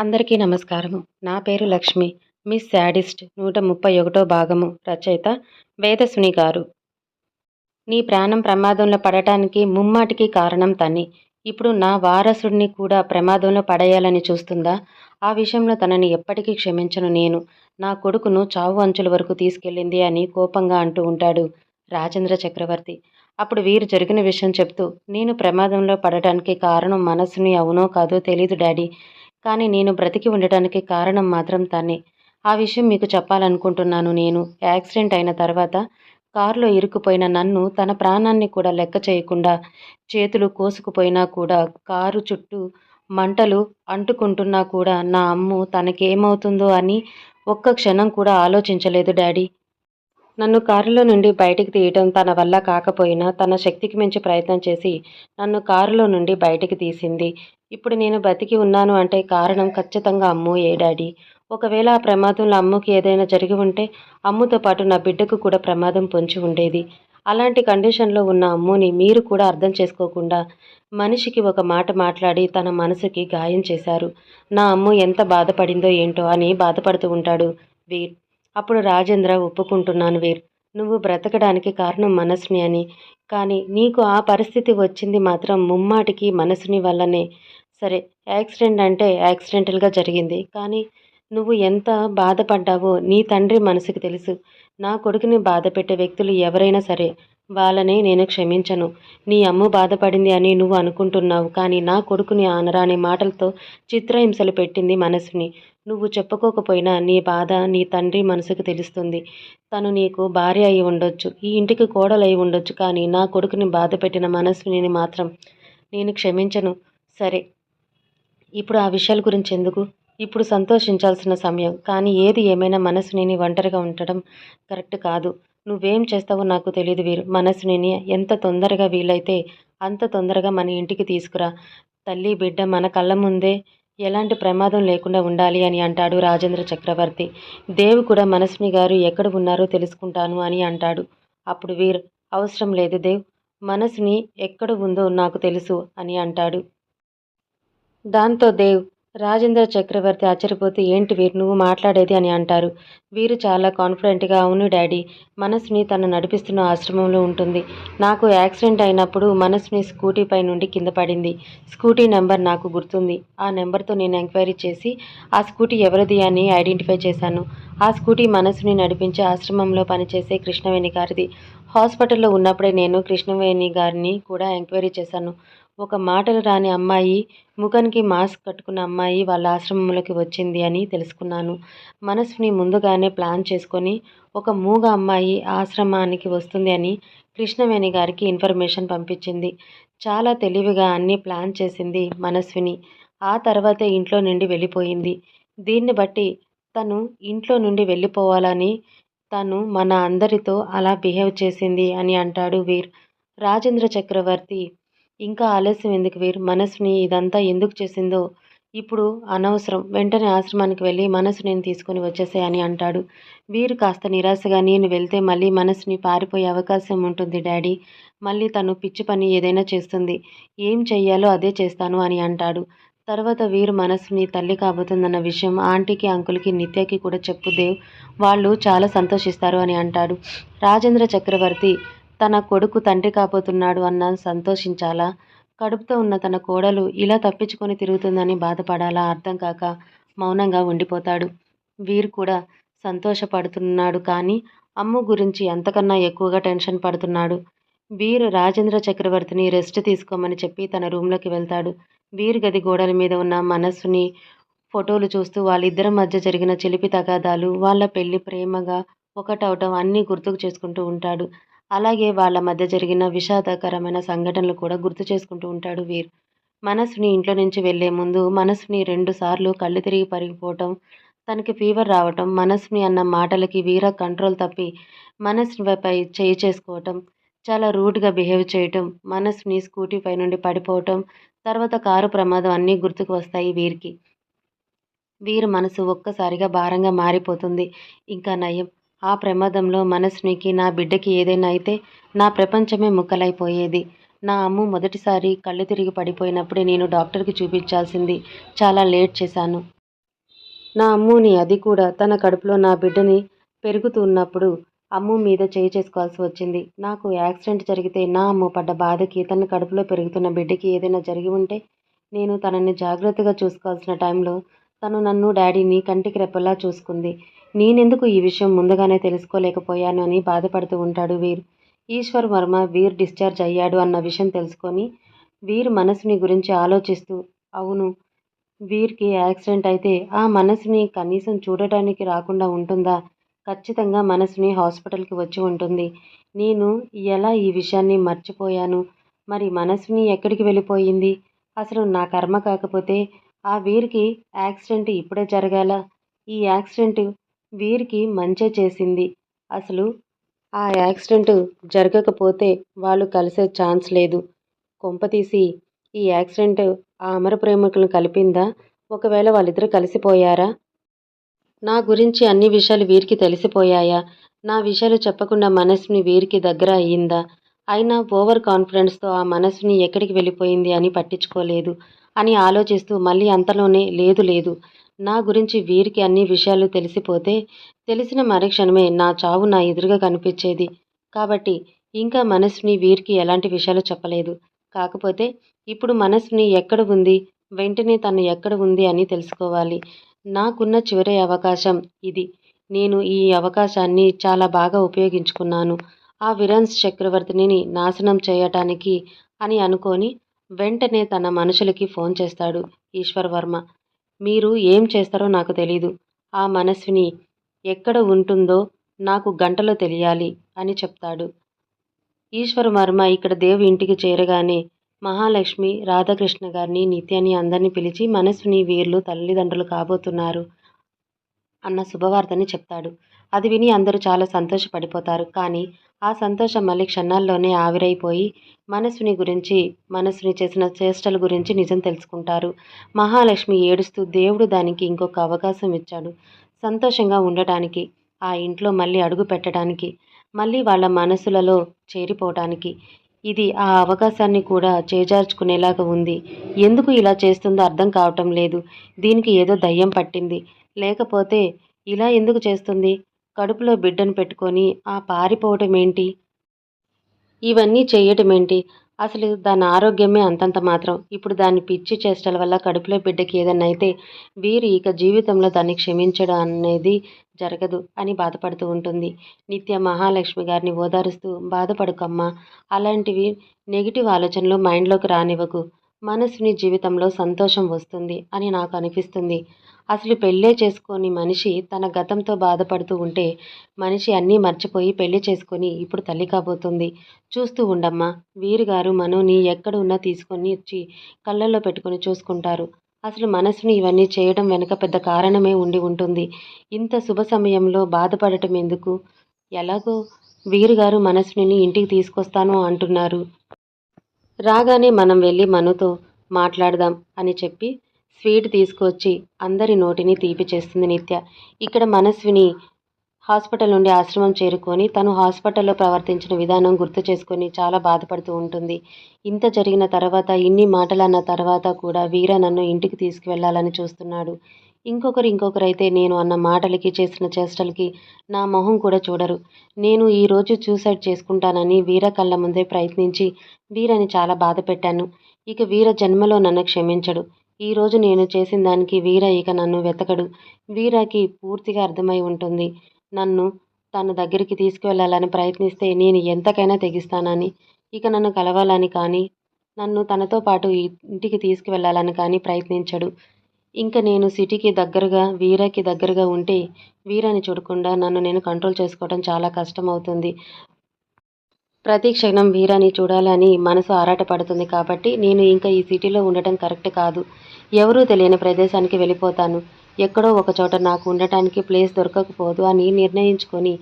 అందరికీ నమస్కారము. నా పేరు లక్ష్మి. మిస్ శాడిస్ట్ నూట ముప్పై ఒకటో భాగము రచయిత వేదసుని గారు. నీ ప్రాణం ప్రమాదంలో పడటానికి ముమ్మాటికి కారణం తని ఇప్పుడు నా వారసుడిని కూడా ప్రమాదంలో పడేయాలని చూస్తుందా? ఆ విషయంలో తనని ఎప్పటికీ క్షమించను నేను. నా కొడుకును చావు అంచుల వరకు తీసుకెళ్ళింది అని కోపంగా అంటూ ఉంటాడు రాజేంద్ర చక్రవర్తి. అప్పుడు వీరు జరిగిన విషయం చెప్తూ నేను ప్రమాదంలో పడటానికి కారణం మనసుని అవునో కాదో తెలీదు డాడీ. కానీ నేను బ్రతికి ఉండటానికి కారణం మాత్రం తనే. ఆ విషయం మీకు చెప్పాలనుకుంటున్నాను నేను. యాక్సిడెంట్ అయిన తర్వాత కారులో ఇరుక్కుపోయిన నన్ను తన ప్రాణాన్ని కూడా లెక్క చేయకుండా చేతులు కోసుకుపోయినా కూడా కారు చుట్టూ మంటలు అంటుకుంటున్నా కూడా నా అమ్ము తనకేమవుతుందో అని ఒక్క క్షణం కూడా ఆలోచించలేదు డాడీ. నన్ను కారులో నుండి బయటికి తీయటం తన వల్ల కాకపోయినా తన శక్తికి మించి ప్రయత్నం చేసి నన్ను కారులో నుండి బయటికి తీసింది. ఇప్పుడు నేను బతికి ఉన్నాను అంటే కారణం ఖచ్చితంగా అమ్ము ఏ డాడీ? ఒకవేళ ఆ ప్రమాదంలో అమ్ముకి ఏదైనా జరిగి ఉంటే అమ్ముతో పాటు నా బిడ్డకు కూడా ప్రమాదం పొంచి ఉండేది. అలాంటి కండిషన్లో ఉన్న అమ్ముని మీరు కూడా అర్థం చేసుకోకుండా మనిషికి ఒక మాట మాట్లాడి తన మనసుకి గాయం చేశారు. నా అమ్ము ఎంత బాధపడిందో ఏంటో అని బాధపడుతూ ఉంటాడు వీర్. అప్పుడు రాజేంద్ర ఒప్పుకుంటున్నాను వీర్. నువ్వు బ్రతకడానికి కారణం మనసుని అని కానీ నీకు ఆ పరిస్థితి వచ్చింది మాత్రం ముమ్మాటికి మనసుని వల్లనే. సరే యాక్సిడెంట్ అంటే యాక్సిడెంటల్గా జరిగింది. కానీ నువ్వు ఎంత బాధపడ్డావో నీ తండ్రి మనసుకు తెలుసు. నా కొడుకుని బాధ పెట్టే వ్యక్తులు ఎవరైనా సరే వాళ్ళనే నేను క్షమించను. నీ అమ్మ బాధపడింది అని నువ్వు అనుకుంటున్నావు కానీ నా కొడుకుని ఆనరాని మాటలతో చిత్రహింసలు పెట్టింది మనసుని. నువ్వు చెప్పుకోకపోయినా నీ బాధ నీ తండ్రి మనసుకు తెలుస్తుంది. తను నీకు భార్య అయి ఉండొచ్చు ఈ ఇంటికి కోడలై ఉండొచ్చు కానీ నా కొడుకుని బాధ పెట్టిన మనస్విని మాత్రం నేను క్షమించను. సరే ఇప్పుడు ఆ విషయాల గురించి ఎందుకు? ఇప్పుడు సంతోషించాల్సిన సమయం కానీ ఏది ఏమైనా మనసుని ఒంటరిగా ఉండటం కరెక్ట్ కాదు. నువ్వేం చేస్తావో నాకు తెలియదు వీరు. మనసుని ఎంత తొందరగా వీలైతే అంత తొందరగా మన ఇంటికి తీసుకురా. తల్లి బిడ్డ మన కళ్ళ ముందే ఎలాంటి ప్రమాదం లేకుండా ఉండాలి అని అంటాడు రాజేంద్ర చక్రవర్తి. దేవు కూడా మనసుని గారు ఎక్కడ ఉన్నారో తెలుసుకుంటాను అని అంటాడు. అప్పుడు వీర్ అవసరం లేదు దేవ్ మనసుని ఎక్కడ ఉందో నాకు తెలుసు అని అంటాడు. దాంతో దేవ్ రాజేంద్ర చక్రవర్తి ఆశ్చర్యపోతే ఏంటి వీరు నువ్వు మాట్లాడేది అని అంటారు. వీరు చాలా కాన్ఫిడెంట్గా అవును డాడీ. మనసుని తను నడిపిస్తున్న ఆశ్రమంలో ఉంటుంది. నాకు యాక్సిడెంట్ అయినప్పుడు మనసుని స్కూటీపై నుండి కింద పడింది. స్కూటీ నెంబర్ నాకు గుర్తుంది. ఆ నెంబర్తో నేను ఎంక్వైరీ చేసి ఆ స్కూటీ ఎవరిది అని ఐడెంటిఫై చేశాను. ఆ స్కూటీ మనసుని నడిపించే ఆశ్రమంలో పనిచేసే కృష్ణవేణి గారిది. హాస్పిటల్లో ఉన్నప్పుడే నేను కృష్ణవేణి గారిని కూడా ఎంక్వైరీ చేశాను. ఒక మాటలు రాని అమ్మాయి ముఖానికి మాస్క్ కట్టుకున్న అమ్మాయి వాళ్ళ ఆశ్రమంలోకి వచ్చింది అని తెలుసుకున్నాను. మనసుని ముందుగానే ప్లాన్ చేసుకొని ఒక మూగ అమ్మాయి ఆశ్రమానికి వస్తుంది అని కృష్ణవేణి గారికి ఇన్ఫర్మేషన్ పంపించింది. చాలా తెలివిగా అన్నీ ప్లాన్ చేసింది మనస్విని ఆ తర్వాతే ఇంట్లో నుండి వెళ్ళిపోయింది. దీన్ని బట్టి తను ఇంట్లో నుండి వెళ్ళిపోవాలని తను మన అందరితో అలా బిహేవ్ చేసింది అని అంటాడు వీర్. రాజేంద్ర చక్రవర్తి ఇంకా ఆలస్యం ఎందుకు వీర్? మనసుని ఇదంతా ఎందుకు చేసిందో? ఇప్పుడు అనవసరం. వెంటనే ఆశ్రమానికి వెళ్ళి మనసు నేను తీసుకొని వచ్చేసే అని అంటాడు. వీరు కాస్త నిరాశగా నేను వెళ్తే మళ్ళీ మనసుని పారిపోయే అవకాశం ఉంటుంది డాడీ. మళ్ళీ తను పిచ్చి పని ఏదైనా చేస్తుంది. ఏం చెయ్యాలో అదే చేస్తాను అని అంటాడు. తర్వాత వీరు మనసుని తల్లి కాబోతుందన్న విషయం ఆంటీకి అంకుల్కి నిత్యకి కూడా చెప్పుదేవ్ వాళ్ళు చాలా సంతోషిస్తారు అని అంటాడు. రాజేంద్ర చక్రవర్తి తన కొడుకు తండ్రి కాబోతున్నాడు అన్న సంతోషించాలా? కడుపుతో ఉన్న తన కోడలు ఇలా తప్పించుకొని తిరుగుతుందని బాధపడాలా? అర్థం కాక మౌనంగా ఉండిపోతాడు. వీరు కూడా సంతోషపడుతున్నాడు కానీ అమ్ము గురించి అంతకన్నా ఎక్కువగా టెన్షన్ పడుతున్నాడు. వీరు రాజేంద్ర చక్రవర్తిని రెస్ట్ తీసుకోమని చెప్పి తన రూమ్లోకి వెళ్తాడు. వీరు గది గోడల మీద ఉన్న మనస్సుని ఫోటోలు చూస్తూ వాళ్ళిద్దరి మధ్య జరిగిన చిలిపి తగాదాలు వాళ్ళ పెళ్ళి ప్రేమగా ఒకటవటం అన్నీ గుర్తుకు చేసుకుంటూ ఉంటాడు. అలాగే వాళ్ళ మధ్య జరిగిన విషాదకరమైన సంఘటనలు కూడా గుర్తు చేసుకుంటూ ఉంటాడు వీర్. మనసుని ఇంట్లో నుంచి వెళ్ళే ముందు మనసుని రెండుసార్లు కళ్ళు తిరిగి పరిగిపోవటం తనకి ఫీవర్ రావటం మనసుని అన్న మాటలకి వీర కంట్రోల్ తప్పి మనసుపై చేయి చేసుకోవటం చాలా రూడ్గా బిహేవ్ చేయటం మనసుని స్కూటీ పై నుండి పడిపోవటం తర్వాత కారు ప్రమాదం అన్నీ గుర్తుకు వస్తాయి వీరికి. వీరి మనసు ఒక్కసారిగా భారంగా మారిపోతుంది. ఇంకా నయం. ఆ ప్రమాదంలో మనస్వినికి నా బిడ్డకి ఏదైనా అయితే నా ప్రపంచమే ముక్కలైపోయేది. నా అమ్ము మొదటిసారి కళ్ళు తిరిగి పడిపోయినప్పుడే నేను డాక్టర్కి చూపించాల్సింది. చాలా లేట్ చేశాను. నా అమ్ముని అది కూడా తన కడుపులో నా బిడ్డని పెరుగుతున్నప్పుడు అమ్ము మీద చేయి చేసుకోవాల్సి వచ్చింది. నాకు యాక్సిడెంట్ జరిగితే నా అమ్ము పడ్డ బాధకి తన కడుపులో పెరుగుతున్న బిడ్డకి ఏదైనా జరిగి ఉంటే నేను తనని జాగ్రత్తగా చూసుకోవాల్సిన టైంలో తను నన్ను డాడీని కంటికి రెప్పలా చూసుకుంది. నేనెందుకు ఈ విషయం ముందుగానే తెలుసుకోలేకపోయాను అని బాధపడుతూ ఉంటాడు వీర్. ఈశ్వర్ వర్మ వీర్ డిశ్చార్జ్ అయ్యాడు అన్న విషయం తెలుసుకొని వీర్ మనసుని గురించి ఆలోచిస్తూ అవును వీర్కి యాక్సిడెంట్ అయితే ఆ మనసుని కనీసం చూడటానికి రాకుండా ఉంటుందా? ఖచ్చితంగా మనసుని హాస్పిటల్కి వచ్చి ఉంటుంది. నేను ఎలా ఈ విషయాన్ని మర్చిపోయాను? మరి మనసుని ఎక్కడికి వెళ్ళిపోయింది? అసలు నా కర్మ కాకపోతే ఆ వీరికి యాక్సిడెంట్ ఇప్పుడే జరగాల? ఈ యాక్సిడెంట్ వీరికి మంచే చేసింది. అసలు ఆ యాక్సిడెంట్ జరగకపోతే వాళ్ళు కలిసే ఛాన్స్ లేదు. కొంపతీసి ఈ యాక్సిడెంట్ ఆ అమర ప్రేమికులను కలిపిందా? ఒకవేళ వాళ్ళిద్దరూ కలిసిపోయారా? నా గురించి అన్ని విషయాలు వీరికి తెలిసిపోయాయా? నా విషయాలు చెప్పకుండా మనసుని వీరికి దగ్గర అయ్యిందా? అయినా ఓవర్ కాన్ఫిడెన్స్తో ఆ మనసుని ఎక్కడికి వెళ్ళిపోయింది అని పట్టించుకోలేదు అని ఆలోచిస్తూ మళ్ళీ అంతలోనే లేదు లేదు. నా గురించి వీరికి అన్ని విషయాలు తెలిసిపోతే తెలిసిన మరుక్షణమే నా చావు నా ఎదురుగా కనిపించేది. కాబట్టి ఇంకా మనసుని వీరికి ఎలాంటి విషయాలు చెప్పలేదు. కాకపోతే ఇప్పుడు మనసుని ఎక్కడ ఉంది? వెంటనే తను ఎక్కడ ఉంది అని తెలుసుకోవాలి. నాకున్న చివరి అవకాశం ఇది. నేను ఈ అవకాశాన్ని చాలా బాగా ఉపయోగించుకున్నాను. ఆ విరాన్స్ చక్రవర్తిని నాశనం చేయటానికి అని అనుకొని వెంటనే తన మనుషులకి ఫోన్ చేస్తాడు ఈశ్వర్ వర్మ. మీరు ఏం చేస్తారో నాకు తెలీదు. ఆ మనస్విని ఎక్కడ ఉంటుందో నాకు గంటలో తెలియాలి అని చెప్తాడు. ఈశ్వర్ వర్మ ఇక్కడ దేవు ఇంటికి చేరగానే మహాలక్ష్మి రాధాకృష్ణ గారిని నిత్యాన్ని అందరినీ పిలిచి మనస్విని వీర్లు తల్లిదండ్రులు కాబోతున్నారు అన్న శుభవార్తని చెప్తాడు. అది విని అందరూ చాలా సంతోషపడిపోతారు. కానీ ఆ సంతోషం మళ్ళీ క్షణాల్లోనే ఆవిరైపోయి మనసుని గురించి మనసుని చేసిన చేష్టల గురించి నిజం తెలుసుకుంటారు. మహాలక్ష్మి ఏడుస్తూ దేవుడు దానికి ఇంకొక అవకాశం ఇచ్చాడు. సంతోషంగా ఉండటానికి ఆ ఇంట్లో మళ్ళీ అడుగు పెట్టడానికి మళ్ళీ వాళ్ళ మనసులలో చేరిపోవటానికి. ఇది ఆ అవకాశాన్ని కూడా చేజార్చుకునేలాగా ఉంది. ఎందుకు ఇలా చేస్తుందో అర్థం కావటం లేదు. దీనికి ఏదో దయ్యం పట్టింది. లేకపోతే ఇలా ఎందుకు చేస్తుంది? కడుపులో బిడ్డను పెట్టుకొని ఆ పారిపోవటం ఏంటి ఇవన్నీ చేయటం ఏంటి అసలు దాని ఆరోగ్యమే అంతంత మాత్రం. ఇప్పుడు దాని పిచ్చి చేష్టల వల్ల కడుపులో బిడ్డకి ఏదన్నా అయితే వీరు ఇక జీవితంలో దాన్ని క్షమించడం అనేది జరగదు అని బాధపడుతూ ఉంటుంది. నిత్య మహాలక్ష్మి గారిని ఓదారుస్తూ బాధపడుకమ్మా అలాంటివి నెగిటివ్ ఆలోచనలు మైండ్లోకి రానివ్వకు. మనసుని జీవితంలో సంతోషం వస్తుంది అని నాకు అనిపిస్తుంది. అసలు పెళ్ళే చేసుకొని మనిషి తన గతంతో బాధపడుతూ ఉంటే మనిషి అన్నీ మర్చిపోయి పెళ్ళి చేసుకొని ఇప్పుడు తల్లి కాబోతుంది. చూస్తూ ఉండమ్మా వీరుగారు మనోని ఎక్కడ ఉన్నా తీసుకొని వచ్చి కళ్ళల్లో పెట్టుకొని చూసుకుంటారు. అసలు మనసుని ఇవన్నీ చేయడం వెనుక పెద్ద కారణమే ఉండి ఉంటుంది. ఇంత శుభ సమయంలో బాధపడటం ఎందుకు? ఎలాగో వీరుగారు మనసుని ఇంటికి తీసుకొస్తాను అంటున్నారు. రాగానే మనం వెళ్ళి మనుతో మాట్లాడదాం అని చెప్పి స్వీట్ తీసుకొచ్చి అందరి నోటిని తీపి చేస్తుంది నిత్య. ఇక్కడ మనస్విని హాస్పిటల్ నుండి ఆశ్రమం చేరుకొని తను హాస్పిటల్లో ప్రవర్తించిన విధానం గుర్తు చేసుకొని చాలా బాధపడుతూ ఉంటుంది. ఇంత జరిగిన తర్వాత ఇన్ని మాటలు అన్న తర్వాత కూడా వీర నన్ను ఇంటికి తీసుకువెళ్ళాలని చూస్తున్నాడు. ఇంకొకరు ఇంకొకరైతే నేను అన్న మాటలకి చేసిన చేష్టలకి నా మొహం కూడా చూడరు. నేను ఈరోజు సూసైడ్ చేసుకుంటానని వీర కళ్ళ ముందే ప్రయత్నించి వీరని చాలా బాధ పెట్టాను. ఇక వీర జన్మలో నన్ను క్షమించడు. ఈరోజు నేను చేసిన దానికి వీర ఇక నన్ను వెతకడు. వీరకి పూర్తిగా అర్థమై ఉంటుంది. నన్ను తన దగ్గరికి తీసుకువెళ్ళాలని ప్రయత్నిస్తే నేను ఎంతకైనా తెగిస్తానని. ఇక నన్ను కలవాలని కానీ నన్ను తనతో పాటు ఇంటికి తీసుకువెళ్ళాలని కానీ ప్రయత్నించడు. ఇంకా నేను సిటీకి దగ్గరగా వీరకి దగ్గరగా ఉంటే వీరని చూడకుండా నన్ను నేను కంట్రోల్ చేసుకోవడం చాలా కష్టం అవుతుంది ప్రతి క్షణం వీరాని చూడాలని మనసు ఆరాటపడుతుంది కాబట్టి నేను ఇంకా ఈ సిటీలో ఉండటం కరెక్ట్ కాదు. ఎవరూ తెలియని ప్రదేశానికి వెళ్ళిపోతాను. ఎక్కడో ఒక చోట నాకు ఉండటానికి ప్లేస్ దొరకకపోదు అని నిర్ణయించుకొని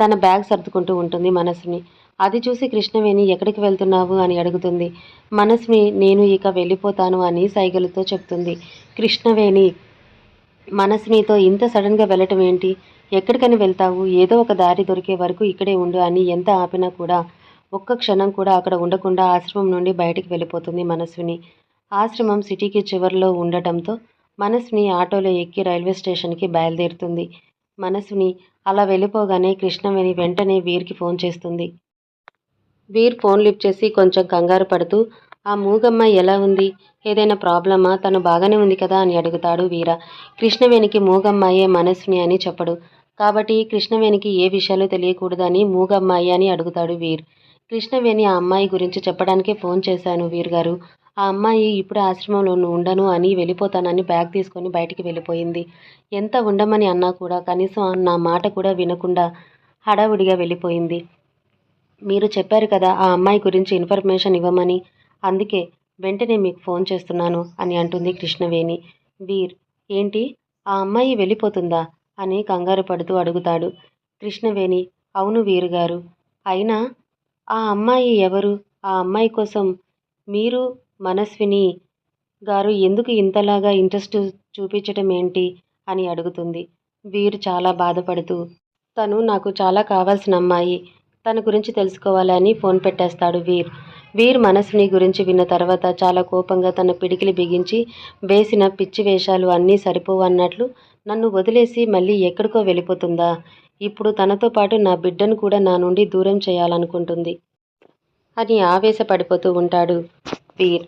తన బ్యాగ్ సర్దుకుంటూ ఉంటుంది మనసుని. అది చూసి కృష్ణవేణి ఎక్కడికి వెళ్తున్నావు? అని అడుగుతుంది. మనసుని నేను ఇక వెళ్ళిపోతాను అని సైగలతో చెప్తుంది. కృష్ణవేణి మనసునితో ఇంత సడన్గా వెళ్ళటం ఏంటి? ఎక్కడికని వెళ్తావు? ఏదో ఒక దారి దొరికే వరకు ఇక్కడే ఉండు అని ఎంత ఆపినా కూడా ఒక్క క్షణం కూడా అక్కడ ఉండకుండా ఆశ్రమం నుండి బయటికి వెళ్ళిపోతుంది మనస్విని. ఆశ్రమం సిటీకి చివరిలో ఉండటంతో మనస్విని ఆటోలో ఎక్కి రైల్వే స్టేషన్కి బయలుదేరుతుంది. మనస్విని అలా వెళ్ళిపోగానే కృష్ణవేణి వెంటనే వీర్కి ఫోన్ చేస్తుంది. వీర్ ఫోన్ లిఫ్ట్ చేసి కొంచెం కంగారు పడుతూ ఆ మూగమ్మ ఎలా ఉంది? ఏదైనా ప్రాబ్లమా? తను బాగానే ఉంది కదా? అని అడుగుతాడు వీర. కృష్ణవేణికి మూగమ్మాయే మనస్విని అని చెప్పడు. కాబట్టి కృష్ణవేణికి ఏ విషయాలు తెలియకూడదని మూగమ్మాయి అని అడుగుతాడు వీర్. కృష్ణవేణి ఆ అమ్మాయి గురించి చెప్పడానికే ఫోన్ చేశాను వీరుగారు. ఆ అమ్మాయి ఇప్పుడు ఆశ్రమంలో ఉండను అని వెళ్ళిపోతానని బ్యాగ్ తీసుకొని బయటికి వెళ్ళిపోయింది. ఎంత ఉండమని అన్నా కూడా కనీసం నా మాట కూడా వినకుండా హడావుడిగా వెళ్ళిపోయింది. మీరు చెప్పారు కదా ఆ అమ్మాయి గురించి ఇన్ఫర్మేషన్ ఇవ్వమని. అందుకే వెంటనే మీకు ఫోన్ చేస్తున్నాను అని అంటుంది కృష్ణవేణి. వీర్ ఏంటి? ఆ అమ్మాయి వెళ్ళిపోతుందా? అని కంగారు పడుతూ అడుగుతాడు కృష్ణవేణి. అవును వీరు గారు అయినా ఆ అమ్మాయి ఎవరు? ఆ అమ్మాయి కోసం మీరు మనస్విని గారు ఎందుకు ఇంతలాగా ఇంట్రెస్ట్ చూపించటం ఏంటి? అని అడుగుతుంది. వీరు చాలా బాధపడుతూ తను నాకు చాలా కావాల్సిన అమ్మాయి. తన గురించి తెలుసుకోవాలని ఫోన్ పెట్టేస్తాడు వీర్. వీర్ మనస్విని గురించి విన్న తర్వాత చాలా కోపంగా తన పిడికిలి బిగించి వేసిన పిచ్చి వేషాలు అన్నీ సరిపోవన్నట్లు నన్ను వదిలేసి మళ్ళీ ఎక్కడికో వెళ్ళిపోతుందా? ఇప్పుడు తనతో పాటు నా బిడ్డను కూడా నా నుండి దూరం చేయాలనుకుంటుంది. అని ఆవేశపడిపోతూ ఉంటాడు వీర్.